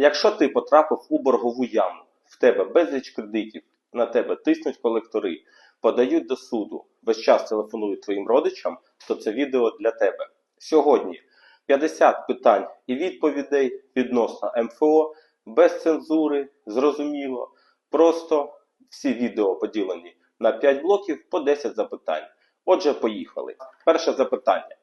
Якщо ти потрапив у боргову яму, в тебе безліч кредитів, на тебе тиснуть колектори, подають до суду, весь час телефонують твоїм родичам, то це відео для тебе. Сьогодні 50 питань і відповідей відносно МФО, без цензури, зрозуміло. Просто всі відео поділені на 5 блоків по 10 запитань. Отже, поїхали. Перше запитання.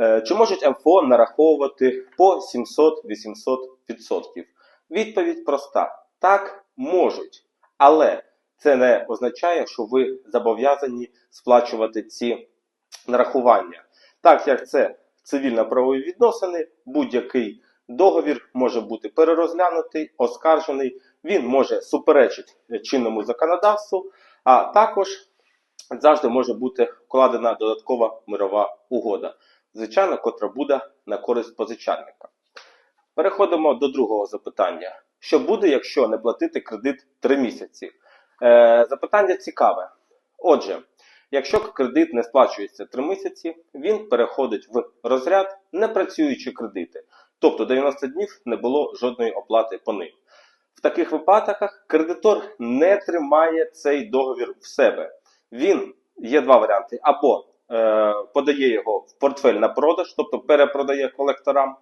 Е, Чи можуть МФО нараховувати по 700-800%? Відповідь проста: так, можуть. Але це не означає, що ви зобов'язані сплачувати ці нарахування. Так як це цивільно-правові відносини, будь-який договір може бути перерозглянутий, оскаржений, він може суперечити чинному законодавству, а також завжди може бути вкладена додаткова мирова угода, звичайно, котра буде на користь позичальника. Переходимо до другого запитання. Що буде, якщо не платити кредит 3 місяці? Е, запитання цікаве. Отже, якщо кредит не сплачується 3 місяці, він переходить в розряд непрацюючі кредити. Тобто 90 днів не було жодної оплати по ним. В таких випадках кредитор не тримає цей договір в себе. Він є два варіанти: або е, подає його портфель на продаж, тобто перепродає колекторам.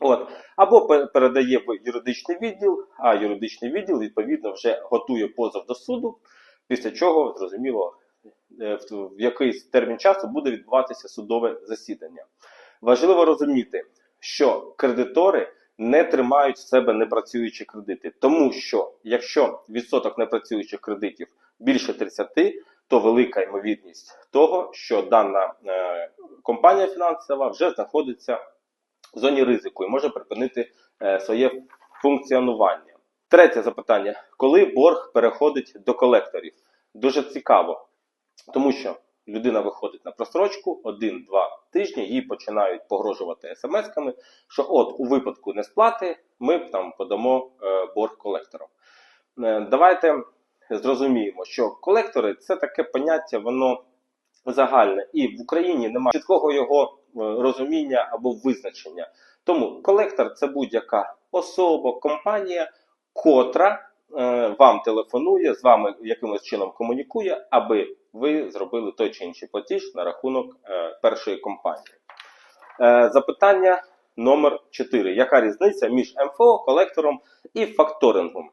От, або передає в юридичний відділ, а юридичний відділ відповідно вже готує позов до суду, після чого, зрозуміло, е, в якийсь термін часу буде відбуватися судове засідання. Важливо розуміти, що кредитори не тримають в себе непрацюючі кредити, тому що якщо відсоток непрацюючих кредитів більше 30, то велика ймовірність того, що дана е, компанія фінансова вже знаходиться в зоні ризику і може припинити е, своє функціонування. Третє запитання: коли борг переходить до колекторів? Дуже цікаво, тому що людина виходить на просрочку один-два тижні, їй починають погрожувати смс-ками, що от у випадку несплати ми там подамо е, борг колекторам. Е, давайте зрозуміємо, що колектори це таке поняття, воно загальне, і в Україні немає чіткого його е, розуміння або визначення. Тому колектор це будь-яка особа, компанія, котра е, вам телефонує, з вами якимось чином комунікує, аби ви зробили той чи інший платіж на рахунок е, першої компанії. Е, запитання номер 4. Яка різниця між МФО, колектором і факторингом?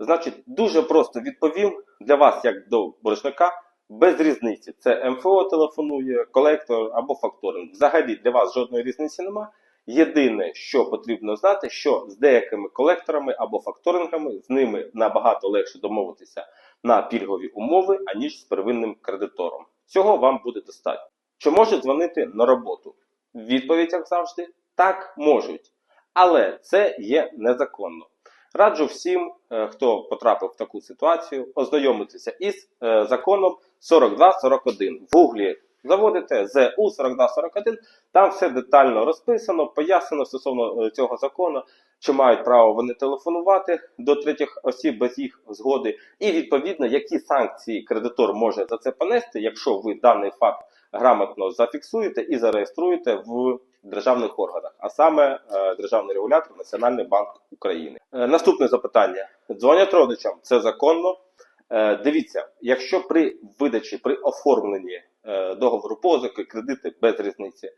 Значить, дуже просто відповім для вас, як до боржника, без різниці. Це МФО телефонує, колектор або факторинг. Взагалі для вас жодної різниці нема. Єдине, що потрібно знати, що з деякими колекторами або факторингами з ними набагато легше домовитися на пільгові умови, аніж з первинним кредитором. Цього вам буде достатньо. Чи можуть дзвонити на роботу? Відповідь, як завжди, так можуть. Але це є незаконно. Раджу всім, е, хто потрапив в таку ситуацію, ознайомитися із е, законом 4241. В гуглі заводите ЗУ 4241, там все детально розписано, пояснено стосовно е, цього закону, чи мають право вони телефонувати до третіх осіб без їх згоди, і відповідно, які санкції кредитор може за це понести, якщо ви даний факт грамотно зафіксуєте і зареєструєте в державних органах, а саме е, державний регулятор Національний банк України. Е, наступне запитання: дзвонять родичам, це законно. Е, дивіться, якщо при видачі, при оформленні договору позики, кредити без різниці,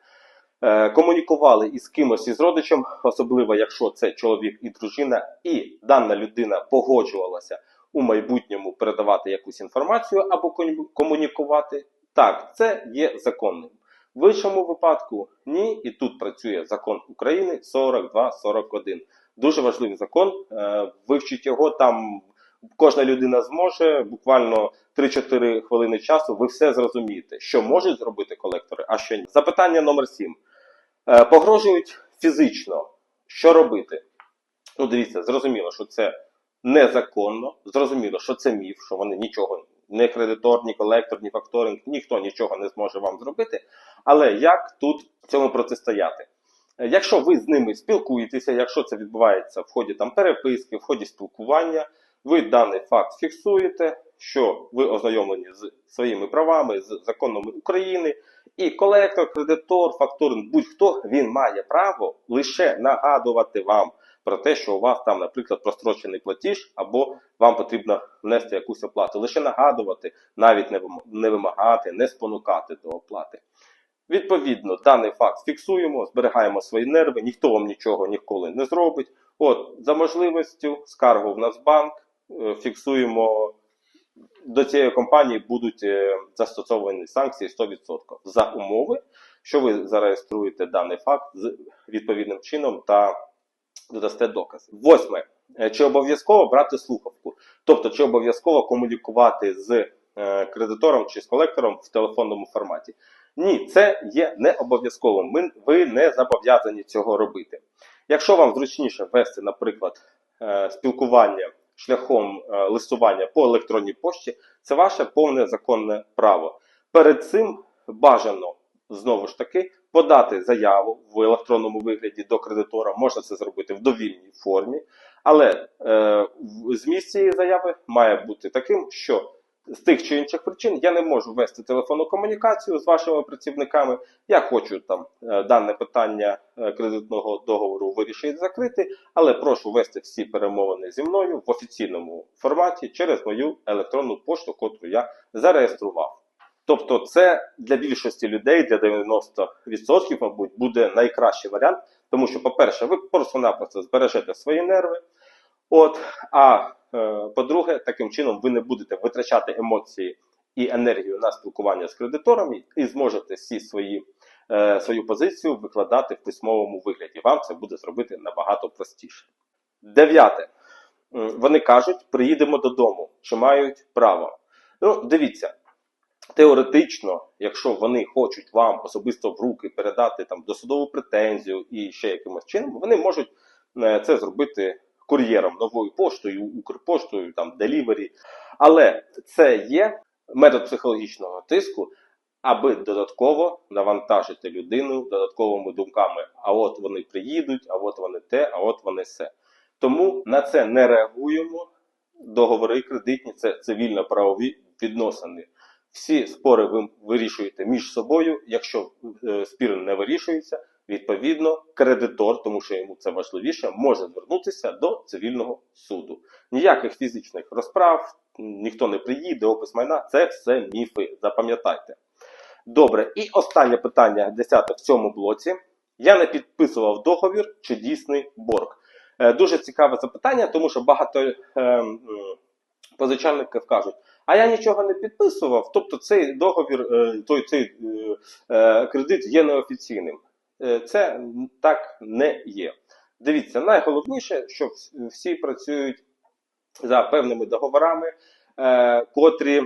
комунікували із кимось із родичем, особливо якщо це чоловік і дружина, і дана людина погоджувалася у майбутньому передавати якусь інформацію або комунікувати, так, це є законним. В іншому випадку ні, і тут працює закон України 4241. Дуже важливий закон. е, Вивчіть його там. Кожна людина зможе буквально 3-4 хвилини часу. Ви все зрозумієте, що можуть зробити колектори, а що ні. Запитання номер 7. Е, Погрожують фізично. Що робити? Ну, дивіться, зрозуміло, що це незаконно. Зрозуміло, що це міф, що вони нічого, не кредитор, ні колектор, ні факторинг, ніхто нічого не зможе вам зробити. Але як тут цьому протистояти? Е, Якщо ви з ними спілкуєтеся, якщо це відбувається в ході там переписки, в ході спілкування, ви даний факт фіксуєте, що ви ознайомлені з своїми правами, з законами України, і колектор, кредитор, факторинг, будь-хто він має право лише нагадувати вам про те, що у вас там, наприклад, прострочений платіж, або вам потрібно внести якусь оплату. Лише нагадувати, навіть не вимагати, не спонукати до оплати. Відповідно, даний факт фіксуємо, зберігаємо свої нерви, ніхто вам нічого ніколи не зробить. От, за можливістю, скаргу в Нацбанк, е, фіксуємо до цієї компанії будуть е, застосовані санкції 100% за умови, що ви зареєструєте даний факт з відповідним чином та додасте докази. Восьме. Е, Чи обов'язково брати слухавку? Тобто, чи обов'язково комунікувати з е, кредитором чи з колектором в телефонному форматі? Ні, це є не обов'язковим. Ви не зобов'язані цього робити. Якщо вам зручніше вести, наприклад, е, спілкування шляхом листування по електронній пошті, це ваше повне законне право. Перед цим бажано знову ж таки подати заяву в електронному вигляді до кредитора. Можна це зробити в довільній формі, але е, зміст цієї заяви має бути таким, що з тих чи інших причин я не можу вести телефонну комунікацію з вашими працівниками. Я хочу там е, дане питання е, кредитного договору вирішити закрити, але прошу вести всі перемовини зі мною в офіційному форматі через мою електронну пошту, котру я зареєстрував. Тобто, це для більшості людей, для 90%, мабуть, буде найкращий варіант, тому що, по-перше, ви просто-напросто збережете свої нерви. От, а е, по-друге, таким чином ви не будете витрачати емоції і енергію на спілкування з кредиторами і зможете всі свої, е, свою позицію викладати в письмовому вигляді. Вам це буде зробити набагато простіше. Дев'яте. Вони кажуть, приїдемо додому, чи мають право. Ну, дивіться, теоретично, якщо вони хочуть вам особисто в руки передати там досудову претензію і ще якимось чином, вони можуть е, це зробити кур'єром новою поштою, Укрпоштою, там делівері. Але це є метод психологічного тиску, аби додатково навантажити людину додатковими думками. А от вони приїдуть, а от вони те, а от вони все. Тому на це не реагуємо. Договори кредитні це цивільно-правові відносини. Всі спори ви вирішуєте між собою. Якщо е, спір не вирішується, відповідно, кредитор, тому що йому це важливіше, може звернутися до цивільного суду. Ніяких фізичних розправ, ніхто не приїде, опис майна це все міфи. Запам'ятайте. Добре, і останнє питання, десяте в цьому блоці. Я не підписував договір чи дійсний борг. Е, Дуже цікаве запитання, тому що багато е, позичальників кажуть, а я нічого не підписував, тобто цей договір, е, той цей е, е, кредит є неофіційним. Це так не є. Дивіться, найголовніше, що всі працюють за певними договорами, котрі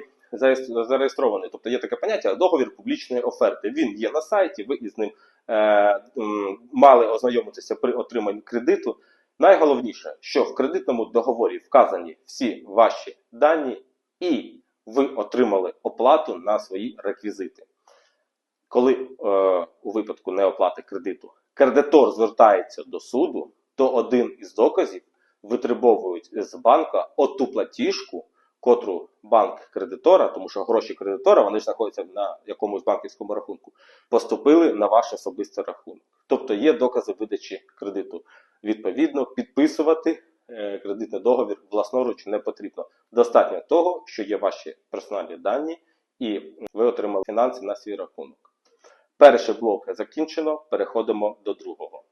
зареєстровані. Тобто є таке поняття договір публічної оферти. Він є на сайті, ви із ним мали ознайомитися при отриманні кредиту. Найголовніше, що в кредитному договорі вказані всі ваші дані, і ви отримали оплату на свої реквізити. Коли е, у випадку неоплати кредиту кредитор звертається до суду, то один із доказів витребовують з банка оту платіжку, котру банк кредитора, тому що гроші кредитора вони ж знаходяться на якомусь банківському рахунку, поступили на ваш особистий рахунок. Тобто є докази видачі кредиту. Відповідно, підписувати кредитний договір власноруч не потрібно. Достатньо того, що є ваші персональні дані, і ви отримали фінанси на свій рахунок. Перший блок закінчено, переходимо до другого.